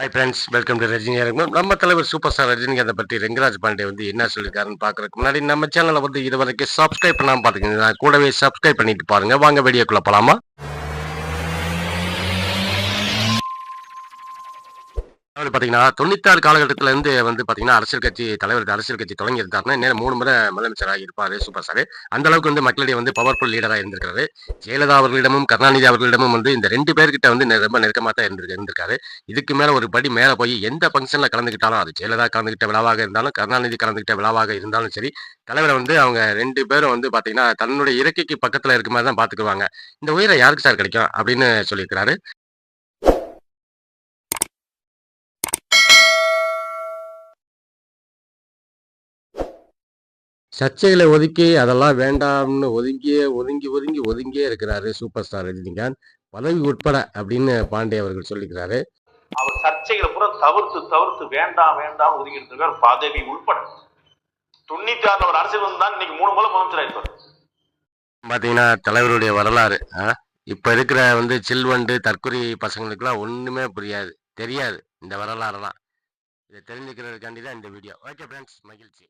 Hi friends welcome to Rajini Arangam நம்ம தலைவர் super star ரஜினிகாந்தை பற்றி ரெங்கராஜ் பாண்டே வந்து என்ன சொல்லியிருக்காருன்னு பார்க்குறதுக்கு முன்னாடி நம்ம சேனலை வந்து இது வரைக்கும் சப்ஸ்கிரைப் பண்ணாமல் பார்த்துக்கங்க கூடவே சப்ஸ்கிரைப் பண்ணிட்டு பாருங்க. வாங்க வீடியோக்குள்ளே போகலாமா அதாவது பார்த்தீங்கன்னா தொண்ணூத்தாறு காலகட்டத்தில் இருந்து வந்து பார்த்தீங்கன்னா அரசியல் கட்சி தலைவர் அரசியல் கட்சி தொடங்கி இருந்தாருன்னா நேரம் மூணு முறை முதலமைச்சராக இருப்பார் சூப்பர் ஸ்டார் அந்த அளவுக்கு வந்து மக்களிடையே வந்து பவர்ஃபுல் லீடராக இருந்திருக்காரு. ஜெயலலிதா அவர்களிடமும் கருணாநிதி அவர்களிடமும் வந்து இந்த ரெண்டு பேர்கிட்ட வந்து நெ- ரொம்ப நெருக்கமாக தான் இருந்திருக்கு இருந்திருக்காரு. இதுக்கு மேலே ஒரு படி மேலே போய் எந்த ஃபங்க்ஷனில் கலந்துக்கிட்டாலும் அது ஜெயலலிதா கலந்துக்கிட்ட விழாவாக இருந்தாலும் கருணாநிதி கலந்துக்கிட்ட விழாவாக இருந்தாலும் சரி தலைவரை வந்து அவங்க ரெண்டு பேரும் வந்து பார்த்தீங்கன்னா தன்னுடைய இறக்கைக்கு பக்கத்தில் இருக்க மாதிரி தான் பார்த்துக்குவாங்க இந்த உயிரை யாருக்கு சார் கிடைக்கும்? அப்படின்னு சொல்லியிருக்கிறாரு. சர்ச்சைகளை ஒதுக்கி அதெல்லாம் வேண்டாம்னு ஒதுங்கியே ஒதுங்கி ஒதுங்கி ஒதுங்கியே இருக்கிறாரு சூப்பர் ஸ்டார் ரஜினிகாந்த். பதவி உட்பட அப்படின்னு பாண்டே அவர்கள் சொல்லிக்கிறாரு. அவர் சர்ச்சைகளை பூரா தவிர்த்து தவிர்த்து வேண்டாம் வேண்டாம் ஒதுங்கிட்டு இருக்கார். பதவி உள்பட தொண்ணூத்தி ஆறுல ஒரு அரசியல் வந்து தான் இன்னைக்கு மூணு முறை முதலமைச்சர் ஆயிருப்பார் பாத்தீங்கன்னா தலைவருடைய வரலாறு? இப்ப இருக்கிற வந்து சில்வண்டு தற்கொலை பசங்களுக்குலாம் ஒண்ணுமே புரியாது தெரியாது இந்த வரலாறுலாம். இதை தெரிஞ்சுக்கிறதுக்காண்டி தான் இந்த வீடியோ. ஓகே ஃப்ரெண்ட்ஸ் மகிழ்ச்சி.